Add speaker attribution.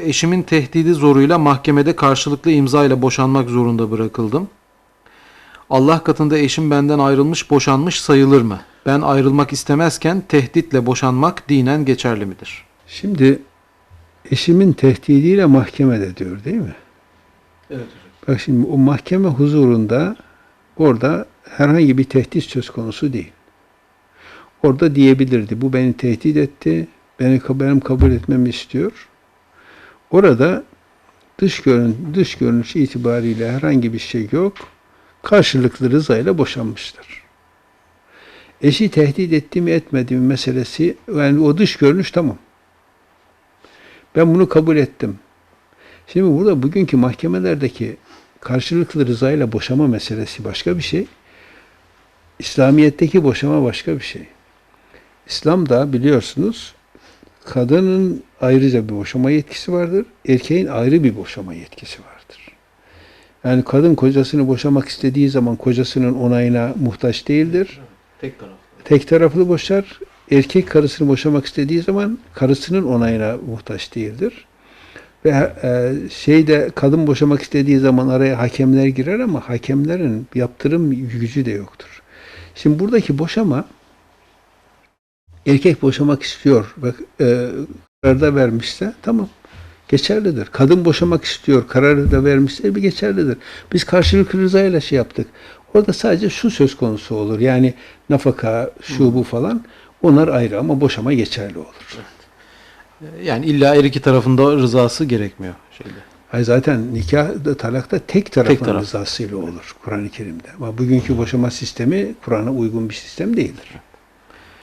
Speaker 1: Eşimin tehdidi zoruyla mahkemede karşılıklı imza ile boşanmak zorunda bırakıldım. Allah katında eşim benden ayrılmış boşanmış sayılır mı? Ben ayrılmak istemezken tehditle boşanmak dinen geçerli midir?
Speaker 2: Şimdi eşimin tehdidiyle mahkemede diyor değil mi?
Speaker 1: Evet
Speaker 2: Bak şimdi o mahkeme huzurunda orada herhangi bir tehdit söz konusu değil. Orada diyebilirdi. Bu beni tehdit etti. Beni benim kabul etmemi istiyor. Orada dış görün dış görünüş itibariyle herhangi bir şey yok. Karşılıklı rızayla boşanmıştır. Eşi tehdit etti mi etmedi mi meselesi yani o dış görünüş tamam. Ben bunu kabul ettim. Şimdi burada bugünkü mahkemelerdeki karşılıklı rızayla boşama meselesi başka bir şey. İslamiyet'teki boşama başka bir şey. İslam'da biliyorsunuz kadının ayrıca bir boşama yetkisi vardır. Erkeğin ayrı bir boşama yetkisi vardır. Yani kadın kocasını boşamak istediği zaman kocasının onayına muhtaç değildir.
Speaker 1: Tek taraflı.
Speaker 2: Tek taraflı boşar. Erkek karısını boşamak istediği zaman karısının onayına muhtaç değildir. Ve e, şeyde kadın boşamak istediği zaman araya hakemler girer ama hakemlerin yaptırım gücü de yoktur. Şimdi buradaki boşama erkek boşamak istiyor ve e, karar da vermişse tamam geçerlidir. Kadın boşamak istiyor kararı da vermişse bir geçerlidir. Biz karşılıklı rızayla şey yaptık. Orada sadece şu söz konusu olur. Yani nafaka, şu bu falan. Onlar ayrı ama boşama geçerli olur.
Speaker 1: Yani illa her iki tarafında rızası gerekmiyor şeyde.
Speaker 2: Hayır zaten nikah da talakta tek tarafın
Speaker 1: Tek taraf.
Speaker 2: rızasıyla olur Kur'an-ı Kerim'de. Ama bugünkü boşama sistemi Kur'an'a uygun bir sistem değildir.